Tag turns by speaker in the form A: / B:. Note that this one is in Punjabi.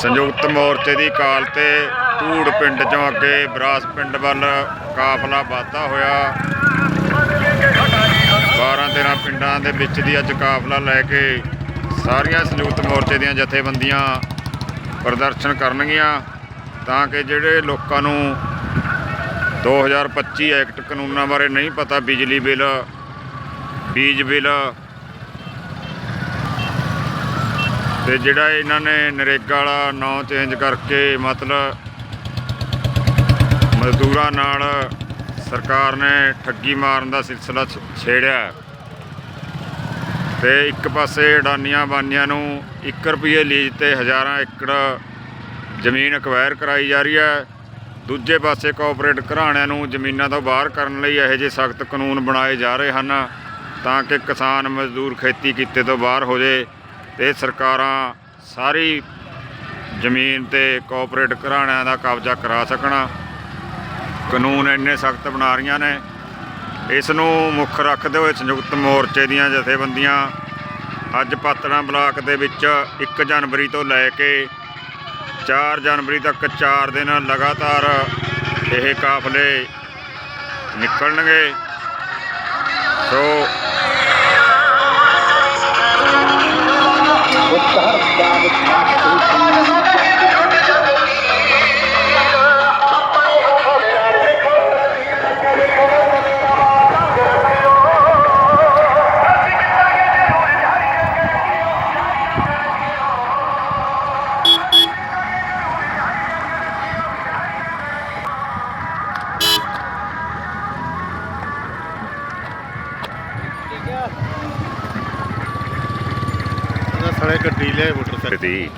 A: ਸੰਯੁਕਤ ਮੋਰਚੇ ਦੀ ਕਾਲ ਤੇ ਧੂੜ ਪਿੰਡ ਚੋਂ ਅੱਗੇ ਬਰਾਸ ਪਿੰਡ ਵੱਲ ਕਾਫਲਾ ਵਾਧਾ ਹੋਇਆ। 12 13 ਪਿੰਡਾਂ ਦੇ ਵਿੱਚ ਦੀ ਅੱਜ ਕਾਫਲਾ ਲੈ ਕੇ ਸਾਰੀਆਂ ਸੰਯੁਕਤ ਮੋਰਚੇ ਦੀਆਂ ਜਥੇਬੰਦੀਆਂ ਪ੍ਰਦਰਸ਼ਨ ਕਰਨਗੀਆਂ ਤਾਂ ਕਿ ਜਿਹੜੇ ਲੋਕਾਂ ਨੂੰ 2025 ਐਕਟ ਕਾਨੂੰਨਾਂ ਬਾਰੇ ਨਹੀਂ ਪਤਾ, ਬਿਜਲੀ ਬਿੱਲ, ਬੀਜ ਬਿੱਲ ਤੇ ਜਿਹੜਾ ਇਹਨਾਂ ਨੇ ਨਰੇਗਾ ਵਾਲਾ ਨਾਂ ਚੇਂਜ ਕਰਕੇ ਮਤਲਬ ਮਜ਼ਦੂਰਾਂ ਨਾਲ ਸਰਕਾਰ ਨੇ ਠੱਗੀ ਮਾਰਨ ਦਾ ਸਿਲਸਿਲਾ ਛ- ਛੇੜਿਆ ਹੈ। ਤੇ ਇੱਕ ਪਾਸੇ ਅਡਾਨੀਆਂ ਬਾਨੀਆਂ ਨੂੰ 1 ਰੁਪਏ ਲੀਜ਼ ਤੇ ਹਜ਼ਾਰਾਂ ਏਕੜ ਜ਼ਮੀਨ ਅਕਵਾਇਰ ਕਰਾਈ ਜਾ ਰਹੀ ਹੈ ਦੂਜੇ ਪਾਸੇ ਕੋਆਪਰੇਟ ਘਰਾਣਿਆਂ ਨੂੰ ਜ਼ਮੀਨਾਂ ਤੋਂ ਬਾਹਰ ਕਰਨ ਲਈ ਇਹੋ ਜਿਹੇ ਸਖਤ ਕਾਨੂੰਨ ਬਣਾਏ ਜਾ ਰਹੇ ਹਨ ਤਾਂ ਕਿ ਕਿਸਾਨ ਮਜ਼ਦੂਰ ਖੇਤੀ ਕੀਤੇ ਤੋਂ ਬਾਹਰ ਹੋ ਜੇ ਤੇ ਸਰਕਾਰਾਂ ਸਾਰੀ ਜ਼ਮੀਨ ਤੇ ਕੋਆਪਰੇਟ ਘਰਾਣਿਆਂ ਦਾ ਕਬਜ਼ਾ ਕਰਾ ਸਕਣ। ਕਾਨੂੰਨ ਇੰਨੇ ਸਖਤ ਬਣਾ ਰਹੀਆਂ ਨੇ। ਇਸ ਨੂੰ ਮੁੱਖ ਰੱਖਦੇ ਹੋਏ ਸੰਯੁਕਤ ਮੋਰਚੇ ਦੀਆਂ ਜਥੇਬੰਦੀਆਂ ਅੱਜ ਪਾਤੜਾਂ ਬਲਾਕ ਦੇ ਵਿੱਚ 1 ਜਨਵਰੀ ਤੋਂ ਲੈ ਕੇ 4 ਜਨਵਰੀ ਤੱਕ 4 ਦਿਨ ਲਗਾਤਾਰ ਇਹ ਕਾਫਲੇ ਨਿਕਲਣਗੇ। ਸੋ
B: ਸਾਲੇ ਗੱਡੀ ਲਿਆਏ ਮੋਟਰਸਾਈਕਲ।
A: ਦੀ